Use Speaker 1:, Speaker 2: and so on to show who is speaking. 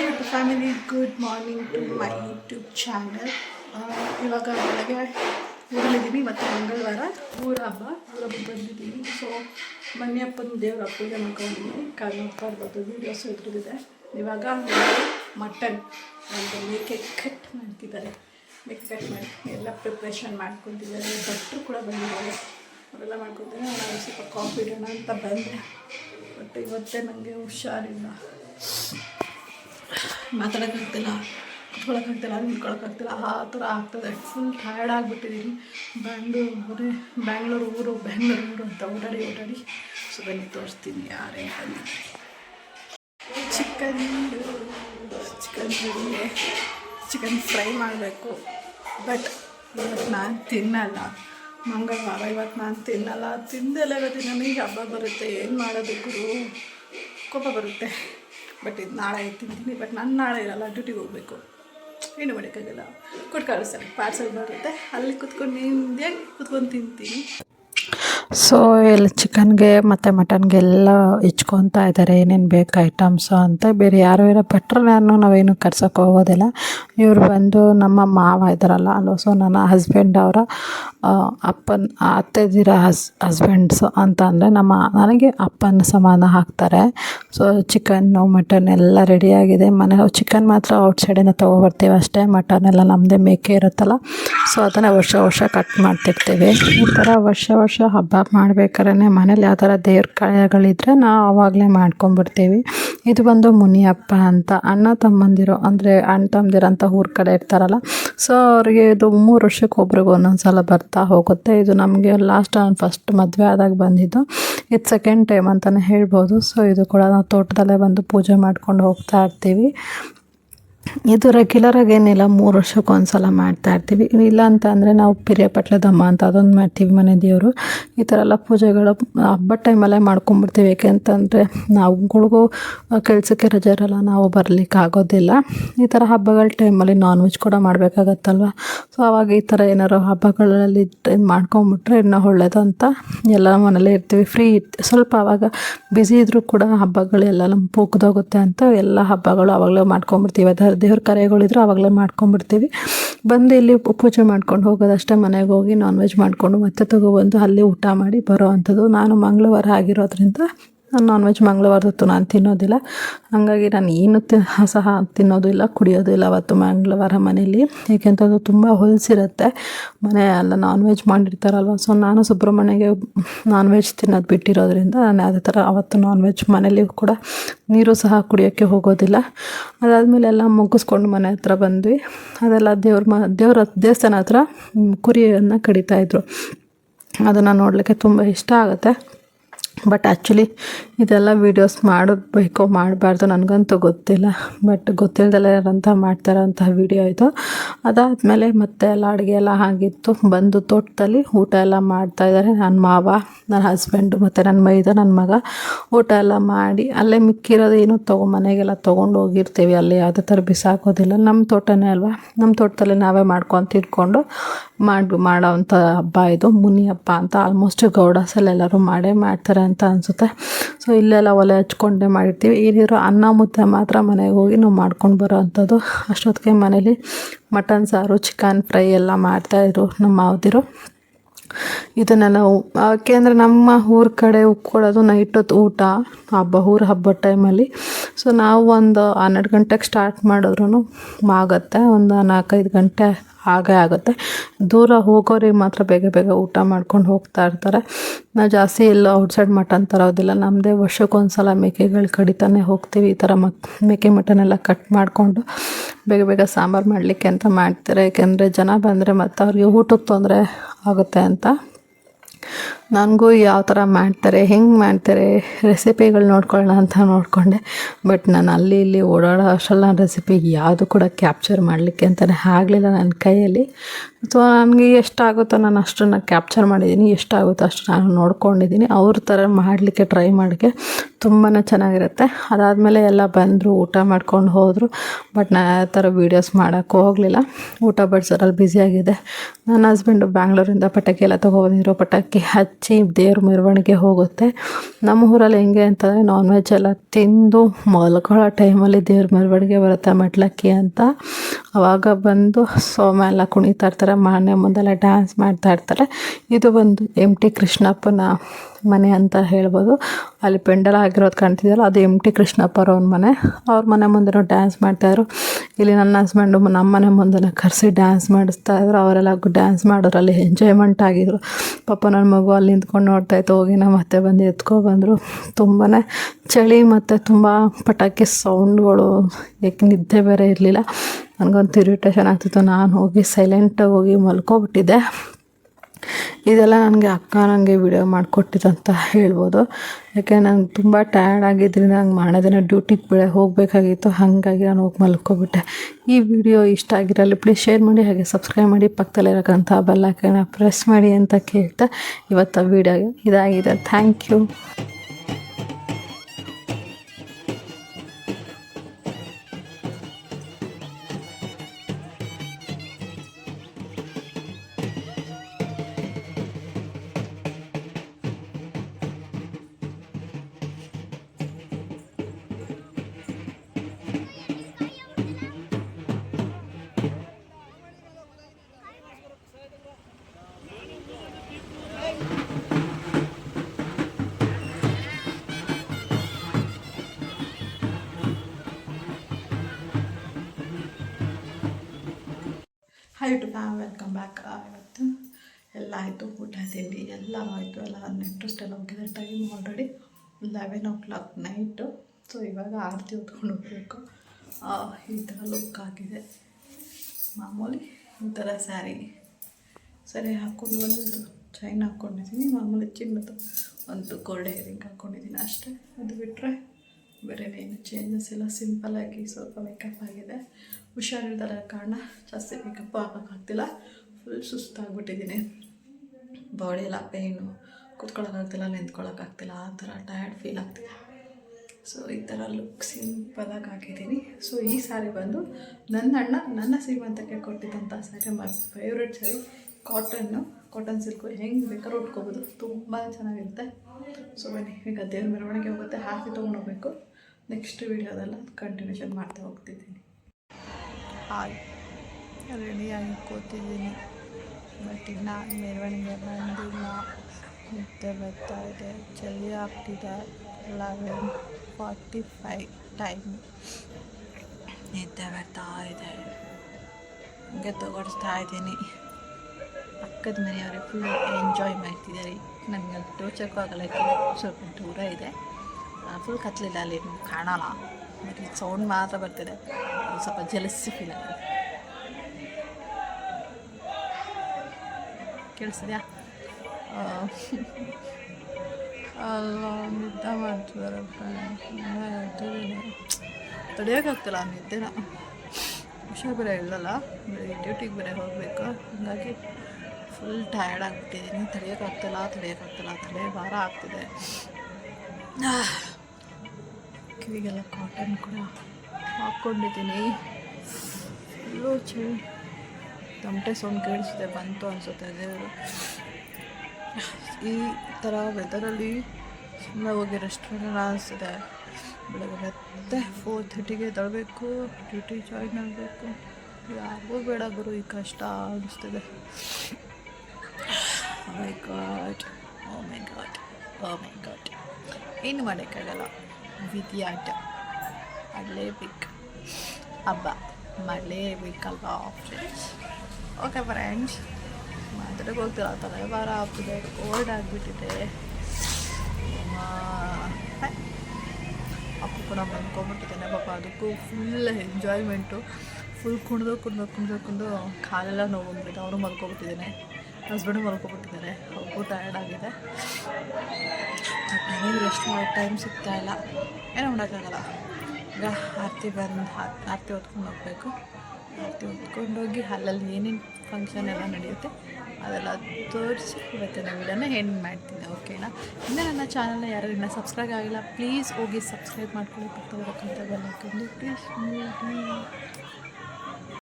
Speaker 1: YouTube family good morning to my YouTube channel ಇವಾಗ ಬೆಳಗ್ಗೆ ಊರಲ್ಲಿದ್ದೀವಿ, ಮತ್ತು ಮಂಗಳವಾರ ಊರ ಹಬ್ಬ ಊರ ಹಬ್ಬ ಬಂದಿದ್ದೀವಿ. ಸೊ ಮನೆಯಪ್ಪನ ದೇವ್ರ ಪೂಜೆ ಮಾಡ್ಕೊಂಡಿದ್ದೀನಿ ಕಾರಣಪ್ಪ ಬರ್ಬೋದು ವೀಡಿಯೋಸ್ ಇದ್ರದ್ದಿದೆ ಇವಾಗ ಮಟನ್ ಒಂದು ಮೇಕೆ ಕಟ್ ಮಾಡ್ತಿದ್ದಾರೆ. ಮೇಕೆ ಕಟ್ ಮಾಡಿ, ಎಲ್ಲ ಪ್ರಿಪ್ರೇಷನ್ ಮಾಡ್ಕೊತಿದ್ದಾರೆ ಭಟ್ರು ಕೂಡ ಬಂದಿದ್ದಾರೆ. ಅವರೆಲ್ಲ ಮಾಡ್ಕೊತಾರೆ ನಾನು ಸ್ವಲ್ಪ ಕಾಫಿ ಇಡೋಣ ಅಂತ ಬಂದೆ. ಬಟ್ ಇವತ್ತೇ ನನಗೆ ಹುಷಾರಿಲ್ಲ. ಮಾತಾಡೋಕ್ಕಾಗ್ತಿಲ್ಲ ಕುತ್ಕೊಳ್ಳೋಕ್ಕಾಗ್ತಿಲ್ಲ ನಿಂತ್ಕೊಳ್ಳೋಕ್ಕಾಗ್ತಿಲ್ಲ ಆ ಥರ ಆಗ್ತದೆ. ಫುಲ್ ಟಯರ್ಡ್ ಆಗಿಬಿಟ್ಟಿದ್ದೀನಿ. ಬ್ಯಾಂಗ್ಳೂರು ಬ್ಯಾಂಗ್ಳೂರು ಊರು ಬ್ಯಾಂಗ್ಳೂರು ಊರು ಅಂತ ಓಡಾಡಿ ಓಡಾಡಿ. ಸೊ ಬನ್ನಿ, ತೋರಿಸ್ತೀನಿ ಯಾರೇ ಬನ್ನಿ ಚಿಕನ್ ಚಿಕನ್ ಚಿಕನ್ ಫ್ರೈ ಮಾಡಬೇಕು. ಬಟ್ ಇವತ್ತು ನಾನು ತಿನ್ನಲ್ಲ. ಮಂಗಳವಾರ ಇವತ್ತು ನಾನು ತಿನ್ನಲ್ಲ. ತಿಂದೆಲ್ಲ ಇವತ್ತು ನನಗೆ ಹಬ್ಬ ಬರುತ್ತೆ. ಏನು ಮಾಡೋದು ಗುರು? ಕೋಪ ಬರುತ್ತೆ. ಬಟ್ ಇದು ನಾಳೆ ತಿಂತೀನಿ. ಬಟ್ ನಾನು ನಾಳೆ ಇರಲ್ಲ ಡ್ಯೂಟಿಗೆ ಹೋಗಬೇಕು. ಏನು ಮಾಡೋಕ್ಕಾಗಲ್ಲ ಕೊಟ್ಟು ಸರ್ ಪಾರ್ಸಲ್ ಬರುತ್ತೆ. ಅಲ್ಲಿ ಕುತ್ಕೊಂಡು ನಿಂದೆ ಕುತ್ಕೊಂಡು ತಿಂತೀನಿ.
Speaker 2: ಸೊ ಎಲ್ಲ ಚಿಕನ್ಗೆ ಮತ್ತು ಮಟನ್ಗೆ ಎಲ್ಲ ಹೆಚ್ಕೊತಾ ಇದ್ದಾರೆ ಏನೇನು ಬೇಕು ಐಟಮ್ಸು ಅಂತ ಬೇರೆ ಯಾರು ಇರೋ ನಾನು ನಾವೇನು ಕರ್ಸೋಕೆ ಹೋಗೋದಿಲ್ಲ. ಇವರು ಬಂದು ನಮ್ಮ ಮಾವ ಇದ್ದಾರಲ್ಲ ಅಲ್ಲೋ ಸೊ ನನ್ನ ಹಸ್ಬೆಂಡ್ ಅವರ ಅಪ್ಪನ, ಅತ್ತೆದಿರ ಹಸ್ ಹಸ್ಬೆಂಡ್ಸು ಅಂತ ಅಂದರೆ ನಮ್ಮ, ನನಗೆ ಅಪ್ಪನ ಸಮಾನ ಹಾಕ್ತಾರೆ. ಸೊ ಚಿಕನ್ನು ಮಟನ್ ಎಲ್ಲ ರೆಡಿಯಾಗಿದೆ ಮನೆ ಚಿಕನ್ ಮಾತ್ರ ಔಟ್ಸೈಡಿಂದ ತೊಗೊಬರ್ತೀವಿ ಅಷ್ಟೇ. ಮಟನ್ ಎಲ್ಲ ನಮ್ಮದೇ ಮೇಕೆ ಇರುತ್ತಲ್ಲ ಸೊ ಅದನ್ನು ವರ್ಷ ವರ್ಷ ಕಟ್ ಮಾಡ್ತಿರ್ತೀವಿ. ಈ ಥರ ವರ್ಷ ವರ್ಷ ಹಬ್ಬ ಮಾಡ್ಬೇಕಾದ್ರೆ ಮನೇಲಿ ಯಾವ ಥರ ದೇವ್ರ ಕಾಯಗಳಿದ್ರೆ ನಾವು ಆವಾಗಲೇ ಮಾಡ್ಕೊಂಡ್ಬಿಡ್ತೀವಿ. ಇದು ಬಂದು ಮುನಿಯಪ್ಪ ಅಂತ. ಅಣ್ಣ ತಮ್ಮಂದಿರು, ಅಂದರೆ ಅಣ್ಣ ತಮ್ಮದಿರು ಅಂತ ಊರ ಕಡೆ ಇರ್ತಾರಲ್ಲ ಸೊ ಅವ್ರಿಗೆ ಇದು ಮೂರು ವರ್ಷಕ್ಕೆ ಒಬ್ರಿಗೆ ಒಂದೊಂದು ಸಲ ಬರ್ತಾ ಹೋಗುತ್ತೆ. ಇದು ನಮಗೆ ಲಾಸ್ಟ್ ಫಸ್ಟ್ ಮದುವೆ ಆದಾಗ ಬಂದಿದ್ದು. ಇದು ಸೆಕೆಂಡ್ ಟೈಮ್ ಅಂತಲೇ ಹೇಳ್ಬೋದು. ಸೊ ಇದು ಕೂಡ ನಾವು ತೋಟದಲ್ಲೇ ಬಂದು ಪೂಜೆ ಮಾಡ್ಕೊಂಡು ಹೋಗ್ತಾ ಇರ್ತೀವಿ. ಇದು ರೆಗ್ಯುಲರಾಗಿ ಏನಿಲ್ಲ, ಮೂರು ವರ್ಷಕ್ಕೆ ಒಂದು ಸಲ ಮಾಡ್ತಾ ಇರ್ತೀವಿ. ಇಲ್ಲ ಅಂತ ಅಂದರೆ ನಾವು ಪಿರಿಯಪಟ್ಲದಮ್ಮ ಅಂತ ಅದೊಂದು ಮಾಡ್ತೀವಿ ಮನೆ ದೇವರು. ಈ ಥರ ಎಲ್ಲ ಪೂಜೆಗಳು ಹಬ್ಬದ ಟೈಮಲ್ಲೇ ಮಾಡ್ಕೊಂಬಿಡ್ತೀವಿ ಯಾಕೆಂತಂದರೆ ನಾವುಗಳಿಗೂ ಕೆಲ್ಸಕ್ಕೆ ರಜೆ ಇರಲ್ಲ, ನಾವು ಬರಲಿಕ್ಕೆ ಆಗೋದಿಲ್ಲ. ಈ ಥರ ಹಬ್ಬಗಳ ಟೈಮಲ್ಲಿ ನಾನ್ ವೆಜ್ ಕೂಡ ಮಾಡಬೇಕಾಗತ್ತಲ್ವ? ಸೊ ಅವಾಗ ಈ ಥರ ಏನಾರು ಹಬ್ಬಗಳಲ್ಲಿ ಮಾಡ್ಕೊಂಬಿಟ್ರೆ ಇನ್ನೂ ಒಳ್ಳೇದು ಅಂತ ಎಲ್ಲ ಮನೇಲೇ ಇರ್ತೀವಿ. ಫ್ರೀ ಸ್ವಲ್ಪ ಆವಾಗ ಬ್ಯುಸಿ ಇದ್ದರೂ ಕೂಡ ಹಬ್ಬಗಳೆಲ್ಲ ನಮ್ಮ ಪೂಕದೋಗುತ್ತೆ ಅಂತ ಎಲ್ಲ ಹಬ್ಬಗಳು ಆವಾಗಲೇ ಮಾಡ್ಕೊಂಬಿಡ್ತೀವಿ ಅದರ ದೇವ್ರ ಕರೆಗಳಿದ್ರು ಆವಾಗಲೇ ಮಾಡ್ಕೊಂಡ್ಬಿಡ್ತೀವಿ. ಬಂದು ಇಲ್ಲಿ ಪೂಜೆ ಮಾಡ್ಕೊಂಡು ಹೋಗೋದಷ್ಟೇ ಮನೆಗೆ ಹೋಗಿ ನಾನ್ ವೆಜ್ ಮಾಡಿಕೊಂಡು ಮತ್ತೆ ತಗೊಬಂದು ಅಲ್ಲಿ ಊಟ ಮಾಡಿ ಬರೋ ಅಂಥದ್ದು. ನಾನು ಮಂಗಳವಾರ ಆಗಿರೋದ್ರಿಂದ ನಾನು ನಾನ್ ವೆಜ್ ಮಂಗಳವಾರದತ್ತು ನಾನು ತಿನ್ನೋದಿಲ್ಲ. ಹಾಗಾಗಿ ನಾನು ಏನು ಸಹ ತಿನ್ನೋದು ಇಲ್ಲ, ಕುಡಿಯೋದು ಇಲ್ಲ ಅವತ್ತು ಮಂಗಳವಾರ ಮನೇಲಿ ಅದು ತುಂಬ ಹೊಲಸಿರುತ್ತೆ ಮನೆ ಎಲ್ಲ ನಾನ್ ವೆಜ್ ಮಾಡಿರ್ತಾರಲ್ವ ಸೊ ನಾನು ಸುಬ್ರಹ್ಮಣ್ಯಗೆ ನಾನ್ ವೆಜ್ ತಿನ್ನೋದು ಬಿಟ್ಟಿರೋದ್ರಿಂದ ನಾನು ಯಾವುದೇ ಥರ ಅವತ್ತು ನಾನ್ ವೆಜ್ ಮನೇಲಿ ಕೂಡ ನೀರು ಸಹ ಕುಡಿಯೋಕ್ಕೆ ಹೋಗೋದಿಲ್ಲ. ಅದಾದಮೇಲೆ ಎಲ್ಲ ಮುಗಿಸ್ಕೊಂಡು ಮನೆ ಹತ್ರ ಬಂದ್ವಿ. ಅದೆಲ್ಲ ದೇವ್ರ ಮ, ದೇವ್ರ ದೇವಸ್ಥಾನ ಹತ್ರ ಕುರಿಯನ್ನು ಕಡಿತಾಯಿದ್ರು ಅದನ್ನು ನೋಡಲಿಕ್ಕೆ ತುಂಬ ಇಷ್ಟ ಆಗುತ್ತೆ. ಬಟ್ ಆ್ಯಕ್ಚುಲಿ ಇದೆಲ್ಲ ವೀಡಿಯೋಸ್ ಮಾಡಬೇಕೋ ಮಾಡಬಾರ್ದು ನನಗಂತೂ ಗೊತ್ತಿಲ್ಲ. ಬಟ್ ಗೊತ್ತಿಲ್ಲದಲ್ಲೇ ಯಾರಂತ ಮಾಡ್ತಾರಂತಹ ವೀಡಿಯೋ ಇದು. ಅದಾದಮೇಲೆ ಮತ್ತೆ ಎಲ್ಲ ಅಡುಗೆ ಎಲ್ಲ ಆಗಿತ್ತು. ಬಂದು ತೋಟದಲ್ಲಿ ಊಟ ಎಲ್ಲ ಮಾಡ್ತಾಯಿದ್ದಾರೆ ನನ್ನ ಮಾವ ನನ್ನ ಹಸ್ಬೆಂಡು ಮತ್ತು ನನ್ನ ಮೈದ ನನ್ನ ಮಗ. ಊಟ ಎಲ್ಲ ಮಾಡಿ ಅಲ್ಲೇ ಮಿಕ್ಕಿರೋದು ಏನು ತೊಗೊ, ಮನೆಗೆಲ್ಲ ತೊಗೊಂಡು ಹೋಗಿರ್ತೀವಿ. ಅಲ್ಲಿ ಯಾವುದೇ ಥರ ಬಿಸಾಕೋದಿಲ್ಲ. ನಮ್ಮ ತೋಟನೇ ಅಲ್ವಾ? ನಮ್ಮ ತೋಟದಲ್ಲಿ ನಾವೇ ಮಾಡ್ಕೊಂಡು ಇಟ್ಕೊಂಡು ಮಾಡಿ ಮಾಡೋವಂಥ ಹಬ್ಬ ಇದು. ಮುನಿ ಹಬ್ಬ ಅಂತ ಆಲ್ಮೋಸ್ಟ್ ಗೌಡಸಲ್ಲಿ ಎಲ್ಲರೂ ಮಾಡೇ ಮಾಡ್ತಾರೆ. ಅಂತ ಅನಿಸುತ್ತೆ. ಸೊ ಇಲ್ಲೆಲ್ಲ ಒಲೆ ಹಚ್ಕೊಂಡೆ ಮಾಡಿರ್ತೀವಿ. ಏನಿದ್ರು ಅನ್ನ ಮುದ್ದೆ ಮಾತ್ರ ಮನೆಗೆ ಹೋಗಿ ನಾವು ಮಾಡ್ಕೊಂಡು ಬರೋ ಅಂಥದ್ದು. ಅಷ್ಟೊತ್ತಿಗೆ ಮನೇಲಿ ಮಟನ್ ಸಾರು ಚಿಕನ್ ಫ್ರೈ ಎಲ್ಲ ಮಾಡ್ತಾಯಿದ್ರು ನಮ್ಮ ಮಾವದಿರು. ಇದನ್ನು ನಾವು, ಯಾಕೆ ಅಂದರೆ ನಮ್ಮ ಊರ ಕಡೆ ಉಕ್ಕೊಳ್ಳೋದು ನೈಟ್ ಹೊತ್ತು ಊಟ, ಹಬ್ಬ, ಊರ ಹಬ್ಬದ ಟೈಮಲ್ಲಿ ಸೊ ನಾವು ಒಂದು ಹನ್ನೆರಡು ಗಂಟೆಗೆ ಸ್ಟಾರ್ಟ್ ಮಾಡಿದ್ರು ಆಗುತ್ತೆ ಒಂದು ನಾಲ್ಕೈದು ಗಂಟೆ ಹಾಗೇ ಆಗುತ್ತೆ. ದೂರ ಹೋಗೋರಿಗೆ ಮಾತ್ರ ಬೇಗ ಬೇಗ ಊಟ ಮಾಡ್ಕೊಂಡು ಹೋಗ್ತಾ ಇರ್ತಾರೆ. ನಾವು ಜಾಸ್ತಿ ಎಲ್ಲ ಔಟ್ಸೈಡ್ ಮಟನ್ ತರೋದಿಲ್ಲ ನಮ್ಮದೇ ವರ್ಷಕ್ಕೊಂದು ಸಲ ಮೇಕೆಗಳು ಕಡಿತಾನೆ ಹೋಗ್ತೀವಿ. ಈ ಥರ ಮಕ್, ಮೇಕೆ ಮಟನ್ ಎಲ್ಲ ಕಟ್ ಮಾಡಿಕೊಂಡು ಬೇಗ ಬೇಗ ಸಾಂಬಾರು ಮಾಡಲಿಕ್ಕೆ ಅಂತ ಮಾಡ್ತಾರೆ. ಯಾಕೆಂದರೆ ಜನ ಬಂದರೆ ಮತ್ತು ಅವ್ರಿಗೆ ಊಟಕ್ಕೆ ತೊಂದರೆ ಆಗುತ್ತೆ ಅಂತ. ನನಗೂ ಯಾವ ಥರ ಮಾಡ್ತಾರೆ, ಹೆಂಗೆ ಮಾಡ್ತಾರೆ, ರೆಸಿಪಿಗಳು ನೋಡ್ಕೊಳ್ಳೋಣ ಅಂತ ನೋಡಿಕೊಂಡೆ. ಬಟ್ ನಾನು ಅಲ್ಲಿ ಇಲ್ಲಿ ಓಡಾಡೋ ಅಷ್ಟರಲ್ಲಿ ನಾನು ರೆಸಿಪಿ ಯಾವುದು ಕೂಡ ಕ್ಯಾಪ್ಚರ್ ಮಾಡಲಿಕ್ಕೆ ಅಂತಲೇ ಆಗಲಿಲ್ಲ ನನ್ನ ಕೈಯಲ್ಲಿ. ಸೊ ನನಗೆ ಎಷ್ಟಾಗುತ್ತೋ ನಾನು ಅಷ್ಟನ್ನು ಕ್ಯಾಪ್ಚರ್ ಮಾಡಿದ್ದೀನಿ ಎಷ್ಟಾಗುತ್ತೋ ಅಷ್ಟು ನಾನು ನೋಡ್ಕೊಂಡಿದ್ದೀನಿ. ಅವ್ರ ಥರ ಮಾಡಲಿಕ್ಕೆ ಟ್ರೈ ಮಾಡೋಕ್ಕೆ ತುಂಬಾ ಚೆನ್ನಾಗಿರುತ್ತೆ. ಅದಾದಮೇಲೆ ಎಲ್ಲ ಬಂದರು, ಊಟ ಮಾಡ್ಕೊಂಡು ಹೋದರು. ಬಟ್ ನಾನು ಯಾವ ಥರ ವೀಡಿಯೋಸ್ ಮಾಡೋಕ್ಕೆ ಹೋಗಲಿಲ್ಲ. ಊಟ ಬಡ್ಸೋರಲ್ಲಿ ಬ್ಯುಸಿಯಾಗಿದೆ ನನ್ನ ಹಸ್ಬೆಂಡು ಬ್ಯಾಂಗ್ಳೂರಿಂದ ಪಟಾಕಿ ಎಲ್ಲ ತೊಗೊಬಂದಿರೋ ಪಟಾಕಿ ಪಟಾಕಿ ಹಚ್ಚಿ ದೇವ್ರ ಮೆರವಣಿಗೆ ಹೋಗುತ್ತೆ. ನಮ್ಮ ಊರಲ್ಲಿ ಹೆಂಗೆ ಅಂತಂದರೆ ನಾನ್ ವೆಜ್ ಎಲ್ಲ ತಿಂದು ಮಲ್ಕೊಳ್ಳೋ ಟೈಮಲ್ಲಿ ದೇವ್ರ ಮೆರವಣಿಗೆ ಬರುತ್ತೆ ಮೆಟ್ಲಕ್ಕಿ ಅಂತ. ಅವಾಗ ಬಂದು ಸೋಮ ಎಲ್ಲ ಕುಣಿತಾ ಇರ್ತಾರೆ ಮನೆ ಮುಂದೆಲ್ಲ ಡ್ಯಾನ್ಸ್ ಮಾಡ್ತಾ ಇರ್ತಾರೆ. ಇದು ಒಂದು ಎಂ ಟಿ ಕೃಷ್ಣಪ್ಪನ ಮನೆ ಅಂತ ಹೇಳ್ಬೋದು. ಅಲ್ಲಿ ಪೆಂಡಲ್ ಆಗಿರೋದು ಕಾಣ್ತಿದೆಯಲ್ಲ, ಅದು ಎಂ ಟಿ ಕೃಷ್ಣಪ್ಪರವ್ರ ಮನೆ. ಅವ್ರ ಮನೆ ಮುಂದೆ ಡ್ಯಾನ್ಸ್ ಮಾಡ್ತಾಯಿದ್ರು ಇಲ್ಲಿ ನನ್ನ ಹಸ್ಬೆಂಡು ನಮ್ಮ ಮನೆ ಮುಂದೆ ಕರೆಸಿ ಡ್ಯಾನ್ಸ್ ಮಾಡಿಸ್ತಾ ಇದ್ರು. ಅವರೆಲ್ಲ ಡ್ಯಾನ್ಸ್ ಮಾಡೋರಲ್ಲಿ ಎಂಜಾಯ್ಮೆಂಟ್ ಆಗಿದ್ರು. ಪಾಪ ನನ್ನ ಮಗು ಅಲ್ಲಿ ನಿಂತ್ಕೊಂಡು ನೋಡ್ತಾ ಇತ್ತು. ಹೋಗಿ ನಮ್ಮ ಮತ್ತೆ ಬಂದು ಎತ್ಕೊಬಂದರು ತುಂಬಾ ಚಳಿ ಮತ್ತು ತುಂಬ ಪಟಾಕಿ ಸೌಂಡ್ಗಳು ಏಕೆ ನಿದ್ದೆ ಬೇರೆ ಇರಲಿಲ್ಲ. ನನಗೊಂದು ಇರಿಟೇಷನ್ ಆಗ್ತಿತ್ತು. ನಾನು ಹೋಗಿ ಸೈಲೆಂಟಾಗಿ ಹೋಗಿ ಮಲ್ಕೊಬಿಟ್ಟಿದ್ದೆ. ಇದೆಲ್ಲ ನನಗೆ ಅಕ್ಕ ನನಗೆ ವಿಡಿಯೋ ಮಾಡಿಕೊಟ್ಟಿದಂತ ಹೇಳ್ಬೋದು. ಯಾಕೆ ನಂಗೆ ತುಂಬ ಟಯರ್ಡ್ ಆಗಿದ್ದರಿಂದ ನಂಗೆ ಮಾಡೋ ದಿನ ಡ್ಯೂಟಿಗೆ ಬೆಳೆ ಹೋಗಬೇಕಾಗಿತ್ತು, ಹಾಗಾಗಿ ನಾನು ಹೋಗಿ ಮಲ್ಕೊಬಿಟ್ಟೆ. ಈ ವಿಡಿಯೋ ಇಷ್ಟ ಆಗಿರಲಿ ಪ್ಲೀಸ್ ಶೇರ್ ಮಾಡಿ, ಹಾಗೆ ಸಬ್ಸ್ಕ್ರೈಬ್ ಮಾಡಿ ಪಕ್ಕದಲ್ಲಿರೋಕ್ಕಂಥ ಬೆಲ್ಲೈಕನ್ನ ಪ್ರೆಸ್ ಮಾಡಿ ಅಂತ ಕೇಳ್ತಾ ಇವತ್ತು ವಿಡಿಯೋ ಇದಾಗಿದೆ. Thank you
Speaker 1: hi to fam welcome back ಇವತ್ತು ಎಲ್ಲ ಆಯಿತು, ಊಟ, ತಿಂಡಿ ಎಲ್ಲ ಆಯಿತು, ಎಲ್ಲ ನೆಕ್ಸ್ಟ್ ಎಲ್ಲ ಹೋಗಿದೆ time already eleven o'clock night so ಇವಾಗ ಆರತಿ ಹೊತ್ಕೊಂಡು ಹೋಗಬೇಕು. ಈ ಥರ ಲುಕ್ ಆಗಿದೆ. ಮಾಮೂಲಿ ಈ ಥರ ಸ್ಯಾರಿ ಸರಿ ಹಾಕ್ಕೊಂಡು ಒಂದು ಚೈನ್ ಹಾಕ್ಕೊಂಡಿದ್ದೀನಿ ಮಾಮೂಲಿ ಚಿನ್ನದು ಒಂದು ಗೋಲ್ಡ್ ಇಯರಿಂಗ್ ಹಾಕ್ಕೊಂಡಿದ್ದೀನಿ ಅಷ್ಟೇ. ಅದು ಬಿಟ್ಟರೆ ಬೇರೆ ಏನು ಚೇಂಜಸ್ ಇಲ್ಲ. ಸಿಂಪಲ್ಲಾಗಿ ಸ್ವಲ್ಪ ಮೇಕಪ್ ಆಗಿದೆ. ಹುಷಾರಿಲ್ದರ ಕಾರಣ ಜಾಸ್ತಿ ಮೇಕಪ್ ಹಾಕೋಕ್ಕಾಗ್ತಿಲ್ಲ. ಫುಲ್ ಸುಸ್ತಾಗ್ಬಿಟ್ಟಿದ್ದೀನಿ. ಬಾಡಿ ಎಲ್ಲ ಪೇಯ್ನು ಕೂತ್ಕೊಳ್ಳೋಕ್ಕಾಗ್ತಿಲ್ಲ, ನಿಂತ್ಕೊಳ್ಳೋಕ್ಕಾಗ್ತಿಲ್ಲ, ಆ ಥರ ಟಯರ್ಡ್ ಫೀಲ್ ಆಗ್ತಿದೆ. ಸೊ ಈ ಥರ ಲುಕ್ ಸಿಂಪಲಾಗಿ ಹಾಕಿದ್ದೀನಿ. ಸೊ ಈ ಸ್ಯಾರಿ ಬಂದು ನನ್ನ ಅಣ್ಣ ನನ್ನ ಸೀಮಂತಕ್ಕೆ ಕೊಟ್ಟಿದ್ದಂಥ sari my favourite sari cotton cotton silk ಹೆಂಗೆ ಬೇಕಾದ್ರೂ ಉಟ್ಕೋಬೋದು. ತುಂಬ ಚೆನ್ನಾಗಿರುತ್ತೆ. ಸೊ ಬನ್ನಿ, ಈಗ ದೇವ್ರ ಮೆರವಣಿಗೆ ಹೋಗುತ್ತೆ. ಹಾಕಿ ತೊಗೊಂಡೋಗ್ಬೇಕು ನೆಕ್ಸ್ಟ್ ವೀಡಿಯೋದೆಲ್ಲ ಕಂಟಿನ್ಯೂಷನ್ ಮಾಡ್ತಾ ಹೋಗ್ತಿದ್ದೀನಿ. ಹಾಯ್. ರೆಡಿಯಾಗಿ ಕೂತಿದ್ದೀನಿ. ಬಟ್ ಇನ್ನು ಮೆರವಣಿಗೆ ಬಂದಿಲ್ಲ. ನಿದ್ದೆ ಬರ್ತಾ ಇದೆ. ಚಳಿ ಆಗ್ತಿದೆ. ಲೆವೆನ್ ಫಾರ್ಟಿ ಫೈವ್ ಟೈಮ್ ನಿದ್ದೆ ಬರ್ತಾ ಇದೆ. ಹಂಗೆ ತಗೊಡಿಸ್ತಾ ಇದ್ದೀನಿ. ಪಕ್ಕದ ಮನೆಯವರು ಫುಲ್ ಎಂಜಾಯ್ ಮಾಡ್ತಿದ್ದಾರೆ. ನನಗೆ ಅಲ್ಲಿ ಟೋಚಕ್ಕೂ ಆಗಲ್ಲ. ಸ್ವಲ್ಪ ದೂರ ಇದೆ. ಫುಲ್ ಕತ್ಲಿಲ್ಲ ಅಲ್ಲಿ ಕಾಣಲ್ಲ. ಸೌಂಡ್ ಮಾತ್ರ ಬರ್ತಿದೆ ಸ್ವಲ್ಪ ಜಲಸಿ ಫೀಲ್ ಆಗ್ತದೆ ಕೇಳಿಸಿದ್ಯಾ ನಿದ್ದೆ ಮಾಡ್ತಿದ್ದಾರೆ ತಡೆಯೋಕ್ಕಾಗ್ತಿಲ್ಲ ಆ ನಿದ್ದೆನ ಹುಷಾರು ಬೇರೆ ಇಲ್ಲಲ್ಲ ಬೆಳಿಗ್ಗೆ ಡ್ಯೂಟಿಗೆ ಬೇರೆ ಹೋಗಬೇಕು ಹಾಗಾಗಿ ಫುಲ್ ಟಯರ್ಡ್ ಆಗಿಬಿಟ್ಟಿದ್ದೀನಿ ತಡೆಯೋಕ್ಕಾಗ್ತಿಲ್ಲ ತಡೆಯೋಕ್ಕಾಗ್ತಿಲ್ಲ ತಲೆ ಭಾರ ಆಗ್ತಿದೆ ಕಿವಿಗೆಲ್ಲ ಕಾಟನ್ ಕೂಡ ಹಾಕ್ಕೊಂಡಿದ್ದೀನಿ. ಫುಲ್ಲು ಚಳಿ ತಮಟೆ ಸೌಂಡ್ ಕೇಳಿಸಿದೆ ಬಂತು ಅನಿಸುತ್ತೆ ದೇವರು. ಈ ಥರ ವೆದರಲ್ಲಿ ಸುಮ್ಮನೆ ಹೋಗಿ ರೆಸ್ಟೋರೆಂಟ್ ಅನಿಸ್ತಿದೆ. ಬೆಳಗ್ಗೆ ಮತ್ತೆ ಫೋರ್ ಥರ್ಟಿಗೆ ಎದ್ದೇಳಬೇಕು ಡ್ಯೂಟಿ ಜಾಯ್ನ್ ಆಗಬೇಕು. ಯಾರಿಗೂ ಬೇಡ ಗುರು, ಈ ಕಷ್ಟ ಅನಿಸ್ತಿದೆ. My god oh my god oh my god ಏನು ಮಾಡೋಕ್ಕಾಗಲ್ಲ ವಿದ್ಯಾಟ. ಮಾಡಲೇಬೇಕು ಹಬ್ಬ ಮಾಡಲೇಬೇಕಲ್ವ ಫ್ರೆಂಡ್ಸ್ ಓಕೆ ಫ್ರೆಂಡ್ಸ್ ಮಾತಾಡಕ್ಕೆ ಹೋಗ್ತಿಲ್ಲ, ತಲೆ ಭಾರ ಆಗ್ತಿದೆ ಕೋಲ್ಡ್ ಆಗಿಬಿಟ್ಟಿದೆ. ಅಪ್ಪು ಕೂಡ ಬಂದ್ಕೊಂಬಿಟ್ಟಿದ್ದಾನೆ ಪಾಪ ಅದಕ್ಕೂ ಫುಲ್ ಎಂಜಾಯ್ಮೆಂಟು ಫುಲ್ ಕುಣಿದು ಕುಣಿದು ಕುಣಿದು ಕುಣಿದು, ಕಾಲೆಲ್ಲ ನೋವು ಬಂದ್ಬಿಟ್ಟು ಅವನು ಮಲ್ಕೊಬಿಟ್ಟಿದ್ದಾನೆ ಹಸ್ಬೆಂಡು ಮಲ್ಕೊಬಿಟ್ಟಿದ್ದಾರೆ. ಅವ್ರಿಗೂ ಟಯರ್ಡ್ ಆಗಿದೆ. ನನಗೆ ರೆಸ್ಟ್ ಮಾಡೋ ಟೈಮ್ ಸಿಗ್ತಾ ಇಲ್ಲ. ಏನೋ ಮಾಡೋಕ್ಕಾಗಲ್ಲ. ಈಗ ಆರತಿ ಬಂದು ಆರತಿ ಹೊತ್ಕೊಂಡು ಹೋಗಬೇಕು. ಆರತಿ ಹೊತ್ಕೊಂಡು ಹೋಗಿ ಅಲ್ಲಲ್ಲಿ ಏನೇನು ಫಂಕ್ಷನ್ ಎಲ್ಲ ನಡೆಯುತ್ತೆ ಅದೆಲ್ಲ ತೋರಿಸಿ ಇವತ್ತಿನ ವಿಡಿಯೋನ ಎಂಡ್ ಮಾಡ್ತೀನಿ ಓಕೆನಾ ಇನ್ನೂ ನನ್ನ ಚಾನಲ್ನ ಯಾರು ಇನ್ನೂ ಸಬ್ಸ್ಕ್ರೈಬ್ ಆಗಿಲ್ಲ ಪ್ಲೀಸ್ ಹೋಗಿ ಸಬ್ಸ್ಕ್ರೈಬ್ ಮಾಡ್ಕೊಳ್ಳಿ ಪಕ್ಕದಲ್ಲಿರಕ್ಕಂಥ ಬೆಲ್ಲಕ್ಕಂದು ಪ್ಲೀಸ್